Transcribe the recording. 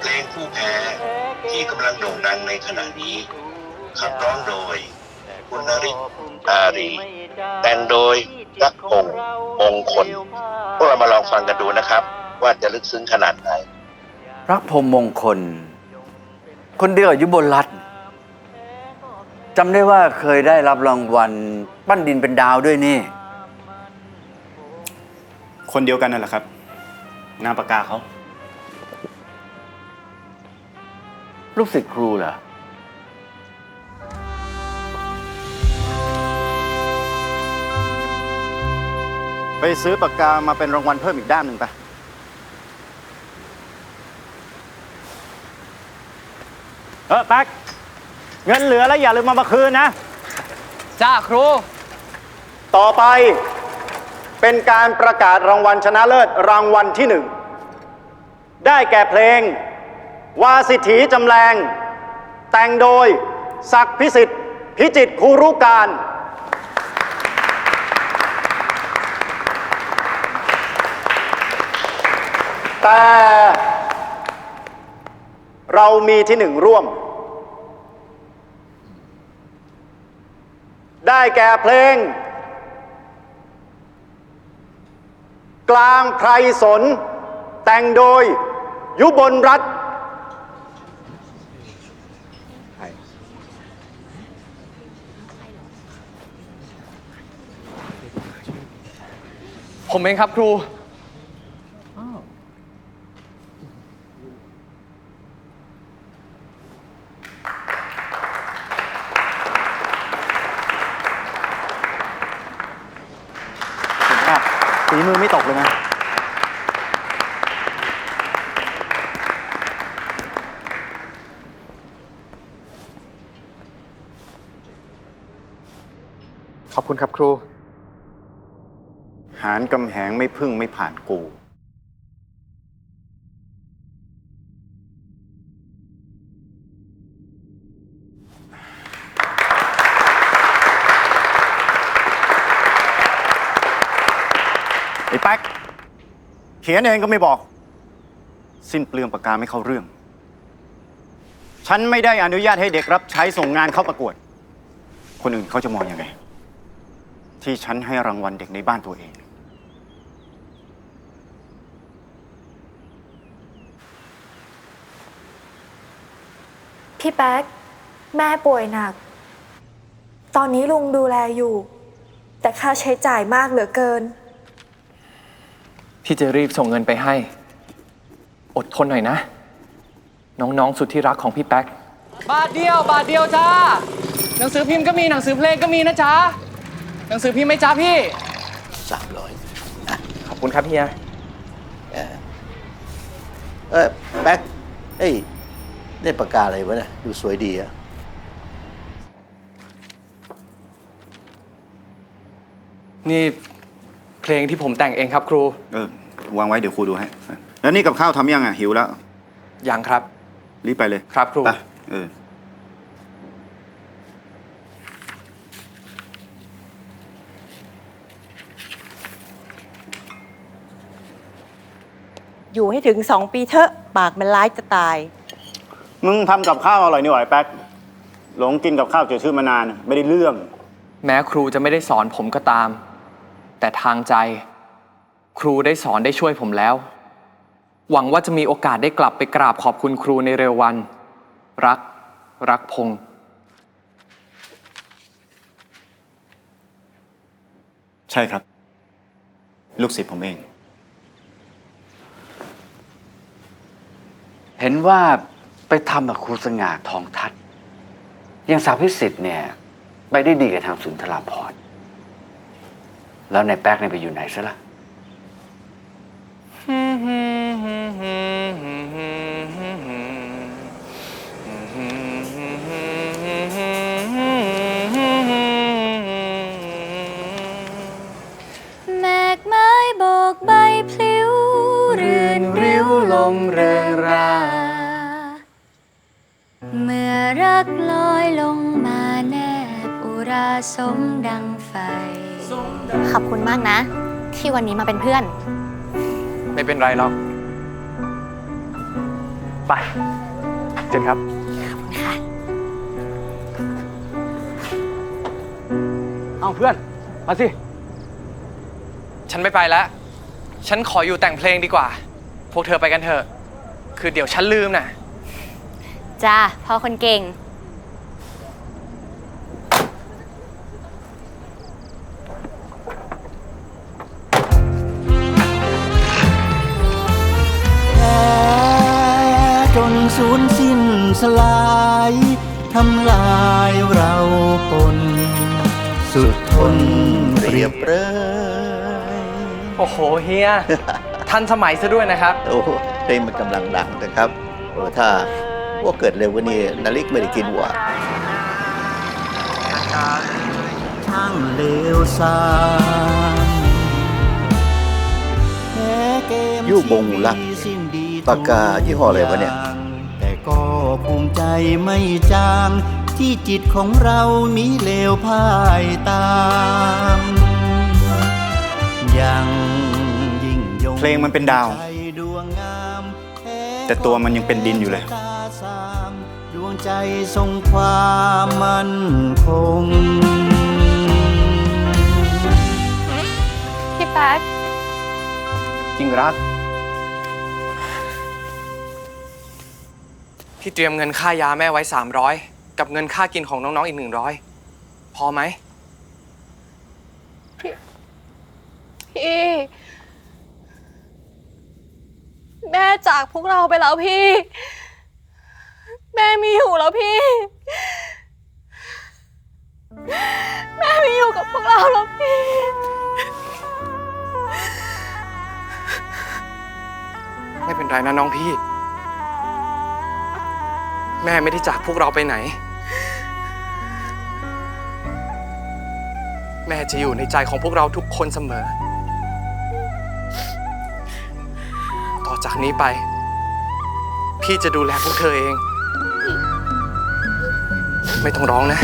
เพลงผู้แพ้ที่กำลังโด่งดังในขณะนี้ ขับร้องโดย คุณนริศอารี แต่งโดยรักพงษ์มงคลพวกเรามาลองฟังกันดูนะครับ ว่าจะลึกซึ้งขนาดไหนรักพรหมมงคล คนเดียวอยู่บนรัฐจำได้ว่าเคยได้รับรางวัลปั้นดินเป็นดาวด้วยนี่ คนเดียวกันนั่นแหละครับ นามปากกาเขา ลูกศิษย์ครูเหรอ ไปซื้อปากกามาเป็นรางวัลเพิ่มอีกด้ามหนึ่งไป เออแป๊กเงินเหลือแล้วอย่าลืมมามาคืนนะ จ้าครู ต่อไป เป็นการประกาศรางวัลชนะเลิศรางวัลที่หนึ่ง ได้แก่เพลง วาสิถีจำแรง แต่งโดย ศักพิสิทธิ์ พิจิตคูรุการ แต่เรามีที่หนึ่งร่วม ได้แก่เพลง กลางไพรสน แต่งโดย ยุบลรัฐผมเองครับครู ฝีมือไม่ตกเลยนะ ขอบคุณครับครู หารกำแหงไม่พึ่งไม่ผ่านกู ไอ้แป๊ก เขียนเองก็ไม่บอก สิ้นเปลืองปากกาไม่เข้าเรื่อง ฉันไม่ได้อนุญาตให้เด็กรับใช้ส่งงานเข้าประกวด คนอื่นเขาจะมองอยังไง ที่ฉันให้รางวัลเด็กในบ้านตัวเอง พี่แป๊ก แม่ป่วยหนัก ตอนนี้ลุงดูแลอยู่ แต่ค่าใช้จ่ายมากเหลือเกิน พี่จะรีบส่งเงินไปให้ อดทนหน่อยนะ น้องๆสุดที่รักของพี่แป๊ก บาทเดียว บาทเดียวจ้า หนังสือพิมพ์ก็มีหนังสือเพลงก็มีนะจ๊ะ หนังสือพิมพ์ไหมจ้าพี่ สามร้อยขอบคุณครับเฮีย เออแป๊กเอ้ยได้ปากกาอะไรวะเนี่ยดูสวยดีอะนี่ เพลงที่ผมแต่งเองครับครู เออวางไว้เดี๋ยวครูดูให้แล้วนี่กับข้าวทำยังอะหิวแล้ว ยังครับ รีบไปเลยครับครู ไปเออ อยู่ให้ถึงสองปีเถอะปากมันร้ายจะตาย มึงทำกับข้าวอร่อยนี่หว่าไอ้แป๊ก หลงกินกับข้าวเจอชื่อมานาน ไม่ได้เรื่อง แม้ครูจะไม่ได้สอนผมก็ตาม แต่ทางใจ ครูได้สอนได้ช่วยผมแล้ว หวังว่าจะมีโอกาสได้กลับไปกราบขอบคุณครูในเร็ววัน รัก รักพงษ์ใช่ครับ ลูกศิษย์ผมเอง เห็นว่าไปทำกับครูสง่าทองทัศน์อย่างสาวพิสิทธิ์เนี่ย ไปได้ดีกับทางสุนทราพรณ์ แล้วนายแป๊กเนี่ยไปอยู่ไหนซะละ่ะแมกไม้โบกใบพลิ้วเรื่นริ้วลมเริงรา เมื่อรักลอยลงมาแนบอุราสมดังไฟ ขอบคุณมากนะ ที่วันนี้มาเป็นเพื่อนขไม่เป็นไรหรอก ไป เจนครับเอาเพื่อน มาสิ ฉันไม่ไปแล้ว ฉันขออยู่แต่งเพลงดีกว่า พวกเธอไปกันเถอะ คือเดี๋ยวฉันลืมน่ะ จ้าพ่อคนเก่ง สิ้นสลายทำลายเราปนสุดทนเปรียบเปรยโอ้โหเฮีย ทันสมัยซะด้วยนะครับ โอ้โหเพลงมันกำลังดังนะครับโอ้ถ้าพวกเกิดเร็วกว่านี้นาริกไม่ได้กินหวานช่างเลวซามแพ้เกมยู่บงลักสิ้นดีปากกายี่ห้ออะไรวะเนี่ยแต่ ก็ภูมิใจไม่จาง ที่จิตของเรามีเลวพ่ายตามยังยิ่งยงเพลงมันเป็นดาวใจดวงงามพ้แต่ตัวมันยังเป็นดินอยู่เลยตาสามดวงใจทรงความมั่นคงพี่แป๊กจริงรัก พี่เตรียมเงินค่ายาแม่ไว้ 300 กับเงินค่ากินของน้องๆอีก 100 พอไหม พี่ แม่จากพวกเราไปแล้วพี่ แม่ไมีอยู่แล้วพี่ แม่ไม่อยู่กับพวกเราแล้วพี่ ไม่เป็นไรนะน้องพี่ แม่ไม่ได้จากพวกเราไปไหน แม่จะอยู่ในใจของพวกเราทุกคนเสมอ ต่อจากนี้ไป พี่จะดูแลพวกเธอเอง ไม่ต้องร้องนะ